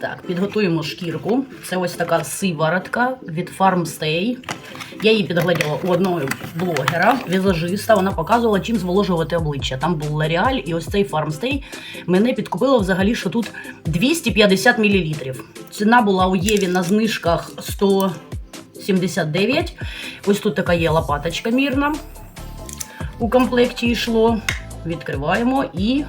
Так, підготуємо шкірку. Це ось така сиворотка від Farmstay. Я її підгледіла у одного блогера, візажиста. Вона показувала, чим зволожувати обличчя. Там був L'Oreal і ось цей Farmstay мене підкупило взагалі, що тут 250 мл. Ціна була у Єві на знижках 179. Ось тут така є лопаточка мірна. У комплекті йшло. Відкриваємо і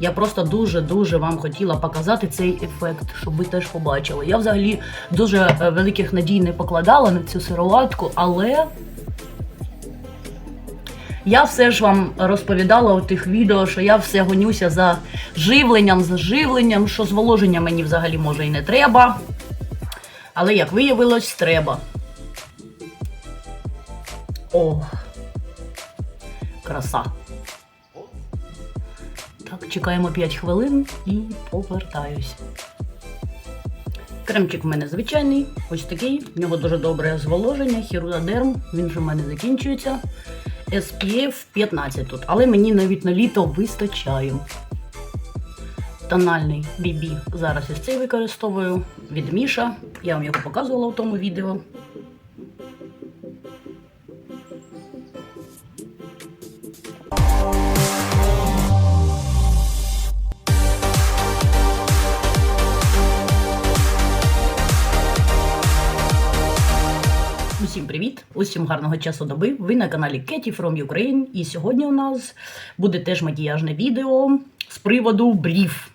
я просто дуже-дуже вам хотіла показати цей ефект, щоб ви теж побачили. Я взагалі дуже е, великих надій не покладала на цю сироватку, але я все ж вам розповідала у тих відео, що я все гонюся за живленням, за живленням, що зволоження мені взагалі може і не треба. Але як виявилось, треба. О, краса. Так, чекаємо 5 хвилин і повертаюсь. Кремчик в мене звичайний, ось такий. В нього дуже добре зволоження, хірудодерм, він же в мене закінчується. SPF 15 тут, але мені навіть на літо вистачає. Тональний BB зараз ось цей використовую від Міша. Я вам його показувала в тому відео. Усім гарного часу доби. Ви на каналі Кеті from Ukraine. І сьогодні у нас буде теж макіяжне відео з приводу брів.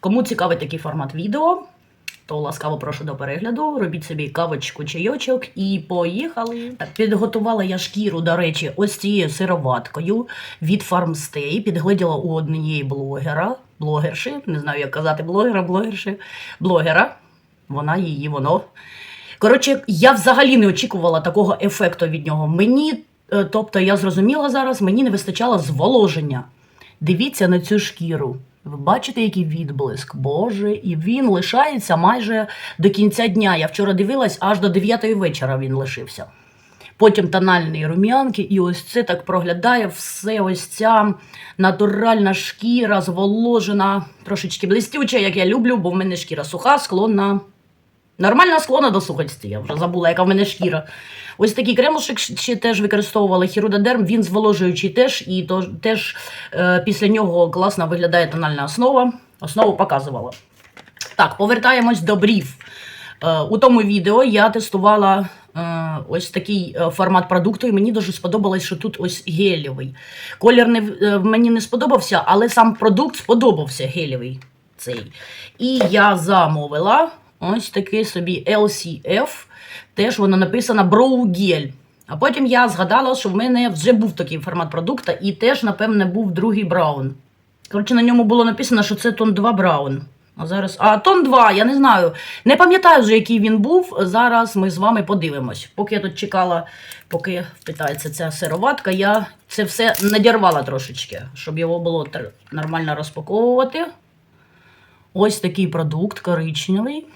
Кому цікавий такий формат відео, то ласкаво прошу до перегляду. Робіть собі кавочку, чайочок і поїхали. Підготувала я шкіру, до речі, ось цією сироваткою від Farmstay. Підгледіла у однієї блогера, блогерші, не знаю, як казати, блогера, блогерші, блогера. Вона її, воно. Коротше, я взагалі не очікувала такого ефекту від нього. Мені, е, тобто, я зрозуміла зараз, мені не вистачало зволоження. Дивіться на цю шкіру. Ви бачите, який відблиск? Боже, і він лишається майже до кінця дня. Я вчора дивилась, аж до 9 вечора він лишився. Потім тональні рум'янки, і ось це так проглядає все. Ось ця натуральна шкіра, зволожена, трошечки блистюча, як я люблю, бо в мене шкіра суха, склонна Нормальна склона до сухості, я вже забула, яка в мене шкіра. Ось такий кремушек ще теж використовувала хірудодерм, він зволожуючий теж, і то, теж е, після нього класно виглядає тональна основа. Основу показувала. Так, повертаємось до брів. Е, у тому відео я тестувала е, ось такий е, формат продукту, і мені дуже сподобалось, що тут ось гелєвий. Колір не, е, мені не сподобався, але сам продукт сподобався гелєвий цей. І я замовила ось такий собі LCF. Теж воно написано Brow Gel. А потім я згадала, що в мене вже був такий формат продукту, і теж, напевне, був другий браун. Коротше, на ньому було написано, що це тон 2 браун. А зараз. А тон 2, я не знаю. Не пам'ятаю вже, який він був. Зараз ми з вами подивимось. Поки я тут чекала, поки питається ця сироватка, я це все надірвала трошечки, щоб його було нормально розпаковувати. Ось такий продукт коричневий.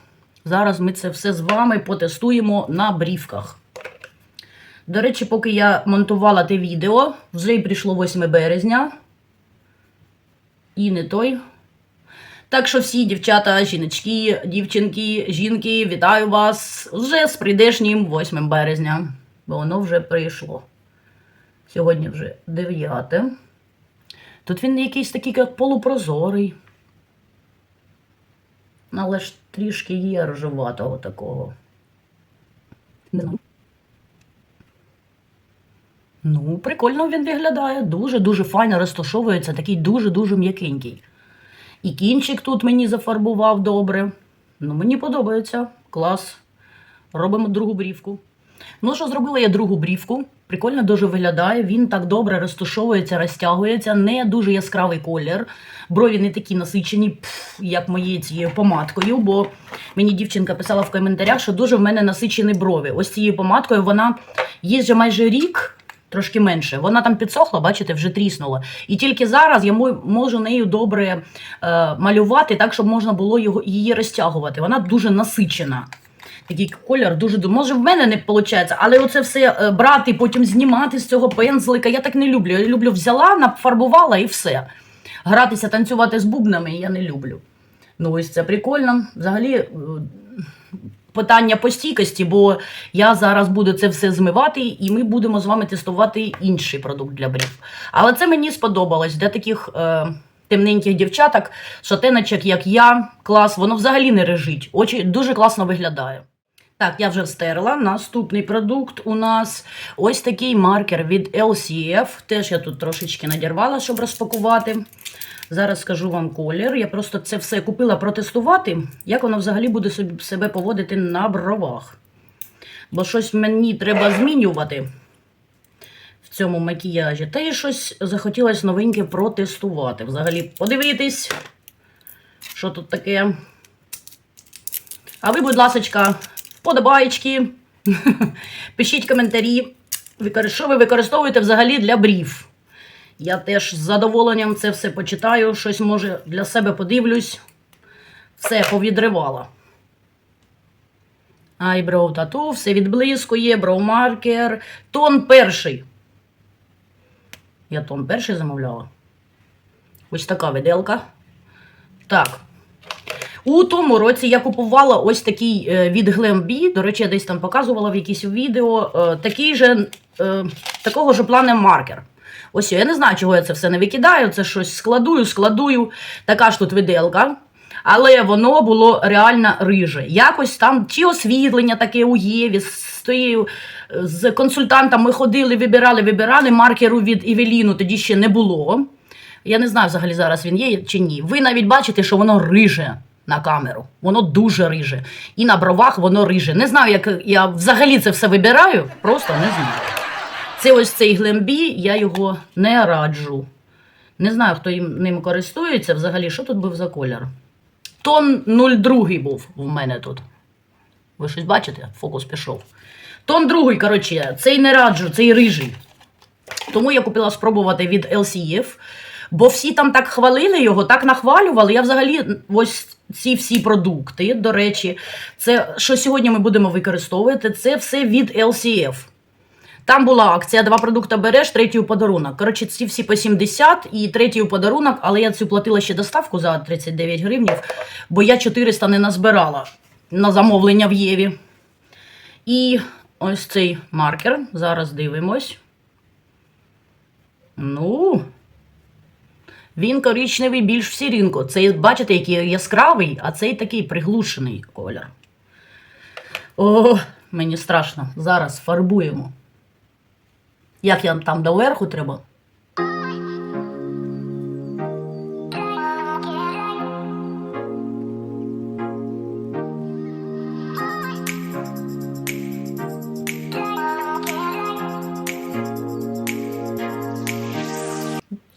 Зараз ми це все з вами потестуємо на брівках. До речі, поки я монтувала те відео, вже й прийшло 8 березня. І не той. Так що всі дівчата, жіночки, дівчинки, жінки, вітаю вас вже з прийдешнім 8 березня, бо воно вже прийшло. Сьогодні вже 9. Тут він якийсь такий як полупрозорий. Але ж трішки є рожеватого такого. Не. Ну, прикольно він виглядає. Дуже-дуже файно розташовується, такий дуже-дуже м'якенький. І кінчик тут мені зафарбував добре. Ну, мені подобається. Клас. Робимо другу брівку. Ну, що зробила я другу брівку. Прикольно дуже виглядає. Він так добре розташовується, розтягується, не дуже яскравий колір. Брові не такі насичені, пф, як моєю цією помадкою, бо мені дівчинка писала в коментарях, що дуже в мене насичені брові. Ось цією помадкою вона є вже майже рік, трошки менше. Вона там підсохла, бачите, вже тріснула. І тільки зараз я можу нею добре е, малювати так, щоб можна було його, її розтягувати. Вона дуже насичена. Такий колір дуже Може, в мене не виходить, але оце все е, брати, потім знімати з цього пензлика. Я так не люблю. Я люблю взяла, нафарбувала і все. Гратися, танцювати з бубнами я не люблю. Ну, ось це прикольно. Взагалі, е, питання по стійкості, бо я зараз буду це все змивати, і ми будемо з вами тестувати інший продукт для брів. Але це мені сподобалось для таких е, темненьких дівчаток, шатеночок, як я, клас, воно взагалі не режить. Очі дуже класно виглядає. Так, я вже встерла. Наступний продукт у нас ось такий маркер від LCF. Теж я тут трошечки надірвала, щоб розпакувати. Зараз скажу вам колір. Я просто це все купила протестувати, як воно взагалі буде себе поводити на бровах. Бо щось мені треба змінювати в цьому макіяжі. Та й щось захотілося новеньке протестувати. Взагалі, подивитись, що тут таке. А ви, будь ласочка, вподобайки, пишіть коментарі, що ви використовуєте взагалі для брів. Я теж з задоволенням це все почитаю, щось може для себе подивлюсь. Все повідривала. Айброу тату, все відблискує, броумаркер. Тон перший. Я тон перший замовляла. Ось така виделка. Так. У тому році я купувала ось такий е, від Glambi, до речі, я десь там показувала в якійсь відео, е, такий же, е, такого ж плану маркер. Ось я не знаю, чого я це все не викидаю, це щось складую, складую. Така ж тут виделка. Але воно було реально риже. Якось там чи освітлення таке у Єві, з, тією, з консультантом ми ходили, вибирали, вибирали. Маркеру від Евеліну тоді ще не було. Я не знаю взагалі зараз він є чи ні. Ви навіть бачите, що воно риже на камеру. Воно дуже риже. І на бровах воно риже. Не знаю, як я взагалі це все вибираю, просто не знаю. Це ось цей глембі, я його не раджу. Не знаю, хто їм ним користується. Взагалі, що тут був за колір? Тон 02 був в мене тут. Ви щось бачите? Фокус пішов. Тон другий, коротше, цей не раджу, цей рижий. Тому я купила спробувати від LCF, бо всі там так хвалили його, так нахвалювали. Я взагалі ось ці всі продукти, до речі, це що сьогодні ми будемо використовувати, це все від LCF. Там була акція, два продукти береш, третій у подарунок. Коротше, ці всі по 70 і третій у подарунок, але я цю платила ще доставку за 39 гривнів, бо я 400 не назбирала на замовлення в Єві. І ось цей маркер. Зараз дивимось. Ну, він коричневий більш в сірінку. Цей, бачите, який яскравий, а цей такий приглушений колір. О, мені страшно. Зараз фарбуємо. Як я там доверху треба?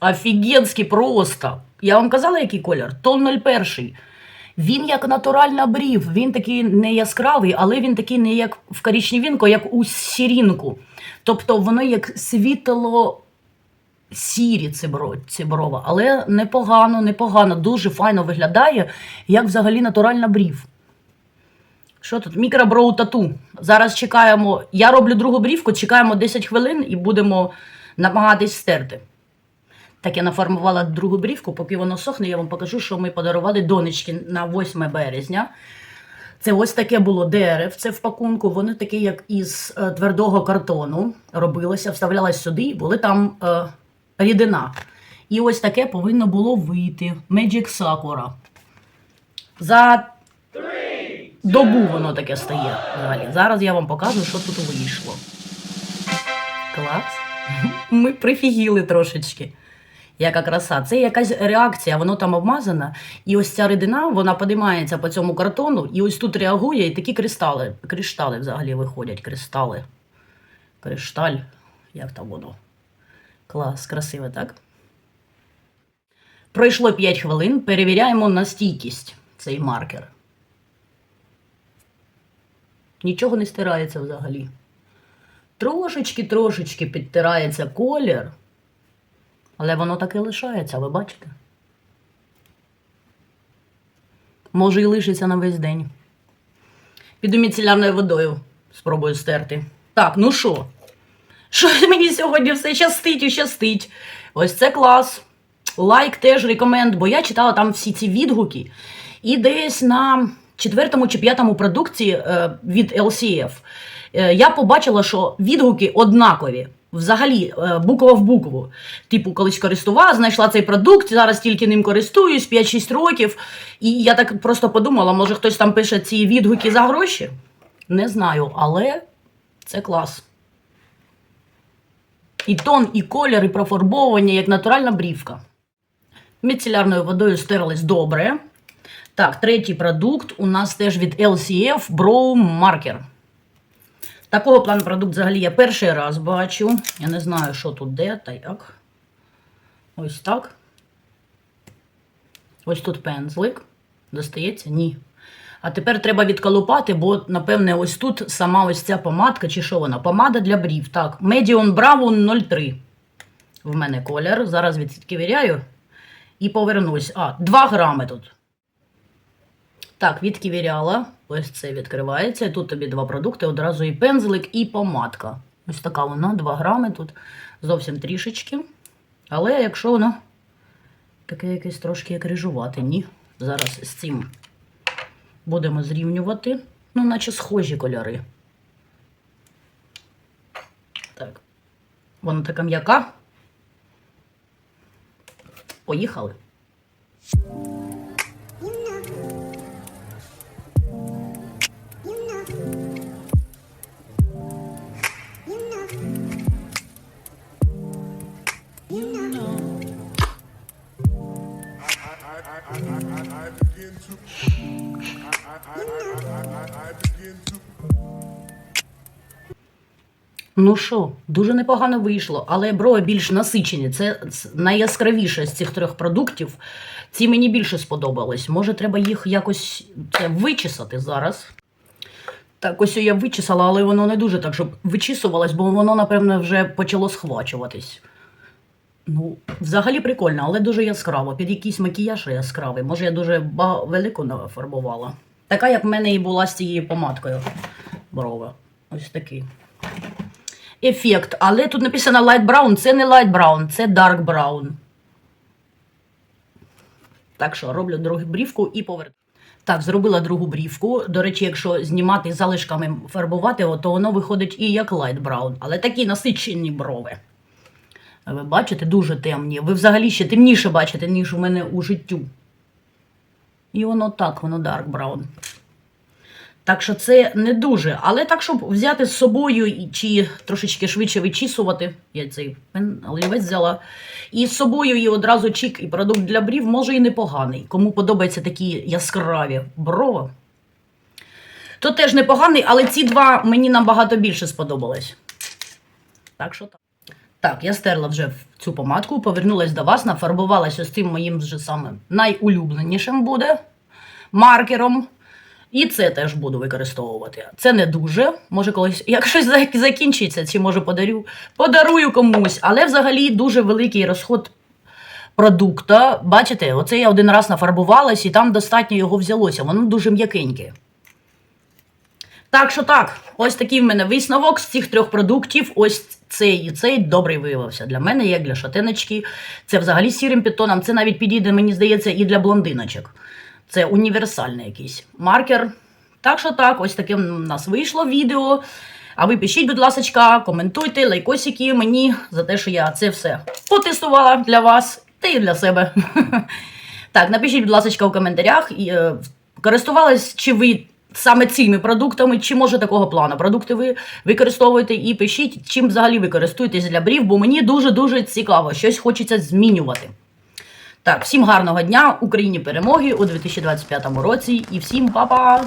Офігенський просто. Я вам казала, який колір? Тон 01. Він як натуральна брів. Він такий не яскравий, але він такий не як в коричневінку, як у сірінку. Тобто воно як світло сірі ці бро- Але непогано, непогано, дуже файно виглядає, як взагалі натуральна брів. Що тут? Мікроброу тату. Зараз чекаємо. Я роблю другу брівку, чекаємо 10 хвилин і будемо намагатись стерти. Так я нафармувала другу брівку, поки воно сохне, я вам покажу, що ми подарували донечки на 8 березня. Це ось таке було деревце в пакунку. Воно таке, як із е, твердого картону робилося, вставлялось сюди, і були там е, рідина. І ось таке повинно було вийти. Magic Sakura. За добу воно таке стає. Взагалі. Зараз я вам покажу, що тут вийшло. Клас. Ми прифігіли трошечки. Яка краса. Це якась реакція, воно там обмазане. І ось ця рідина, вона подимається по цьому картону, і ось тут реагує, і такі кристали. Криштали взагалі виходять. Кристали. Кришталь. Як там воно? Клас, красиве, так? Пройшло 5 хвилин. Перевіряємо на стійкість цей маркер. Нічого не стирається взагалі. Трошечки-трошечки підтирається колір. Але воно так і лишається, ви бачите? Може і лишиться на весь день. Піду міцелярною водою. Спробую стерти. Так, ну що? Що мені сьогодні все щастить і щастить. Ось це клас. Лайк теж рекоменд, бо я читала там всі ці відгуки. І десь на четвертому чи п'ятому продукті е, від LCF е, я побачила, що відгуки однакові. Взагалі, е, буква в букву. Типу, колись користувала, знайшла цей продукт, зараз тільки ним користуюсь 5-6 років. І я так просто подумала, може хтось там пише ці відгуки за гроші? Не знаю, але це клас. І тон, і колір, і профарбовування, як натуральна брівка. Міцелярною водою стерлись добре. Так, третій продукт у нас теж від LCF Brow Marker. Такого плану продукт взагалі я перший раз бачу. Я не знаю, що тут де та як. Ось так. Ось тут пензлик. Достається? Ні. А тепер треба відколупати, бо, напевне, ось тут сама ось ця помадка, чи що вона? Помада для брів. Так, Medium Brown 03. В мене колір. Зараз відкивіряю і повернусь. А, 2 грами тут. Так, відкивіряла. Ось це відкривається. Тут тобі два продукти, одразу і пензлик, і помадка. Ось така вона, 2 грами тут. Зовсім трішечки. Але якщо воно таке якесь трошки як рижувати, ні. Зараз з цим будемо зрівнювати. Ну, наче схожі кольори. Так. Вона така м'яка. Поїхали. Ну що, дуже непогано вийшло, але брови більш насичені. Це найяскравіше з цих трьох продуктів. Ці мені більше сподобались. Може, треба їх якось це, вичесати зараз. Так, ось я вичесала, але воно не дуже так, щоб вичісувалось, бо воно, напевно, вже почало схвачуватись. Ну, взагалі прикольно, але дуже яскраво. Під якийсь макіяж яскравий. Може, я дуже велику нафарбувала. Така, як в мене і була з цією помадкою. Брови. Ось такий ефект. Але тут написано light brown. Це не light brown, це dark brown. Так що роблю другу брівку і повертаю. Так, зробила другу брівку. До речі, якщо знімати залишками фарбувати, то воно виходить і як light brown. Але такі насичені брови. Ви бачите, дуже темні. Ви взагалі ще темніше бачите, ніж у мене у життю. І воно так, воно dark brown. Так що це не дуже. Але так, щоб взяти з собою чи трошечки швидше вичісувати, я цей олівець взяла, і з собою і одразу чик, і продукт для брів може і непоганий. Кому подобаються такі яскраві брови, то теж непоганий, але ці два мені набагато більше сподобались. Так що так. Так, я стерла вже цю помадку, повернулась до вас, нафарбувалася з цим моїм вже самим найулюбленішим буде маркером. І це теж буду використовувати. Це не дуже. Може, колись, як щось закінчиться, чи може подарю, подарую комусь. Але взагалі дуже великий розход продукта. Бачите, оце я один раз нафарбувалась, і там достатньо його взялося. Воно дуже м'якеньке. Так що так, ось такий в мене висновок з цих трьох продуктів. Ось цей і цей добрий виявився. Для мене, як для шатеночки. Це взагалі сірим підтоном. Це навіть підійде, мені здається, і для блондиночок. Це універсальний якийсь маркер. Так що так, ось таке в нас вийшло відео. А ви пишіть, будь ласка, коментуйте, лайкосики мені за те, що я це все потестувала для вас та і для себе. Так, напишіть, будь ласка, в коментарях, е, користувались чи ви саме цими продуктами, чи може такого плану продукти ви використовуєте і пишіть, чим взагалі ви користуєтесь для брів, бо мені дуже-дуже цікаво, щось хочеться змінювати. Так, всім гарного дня, Україні перемоги у 2025 році і всім па-па!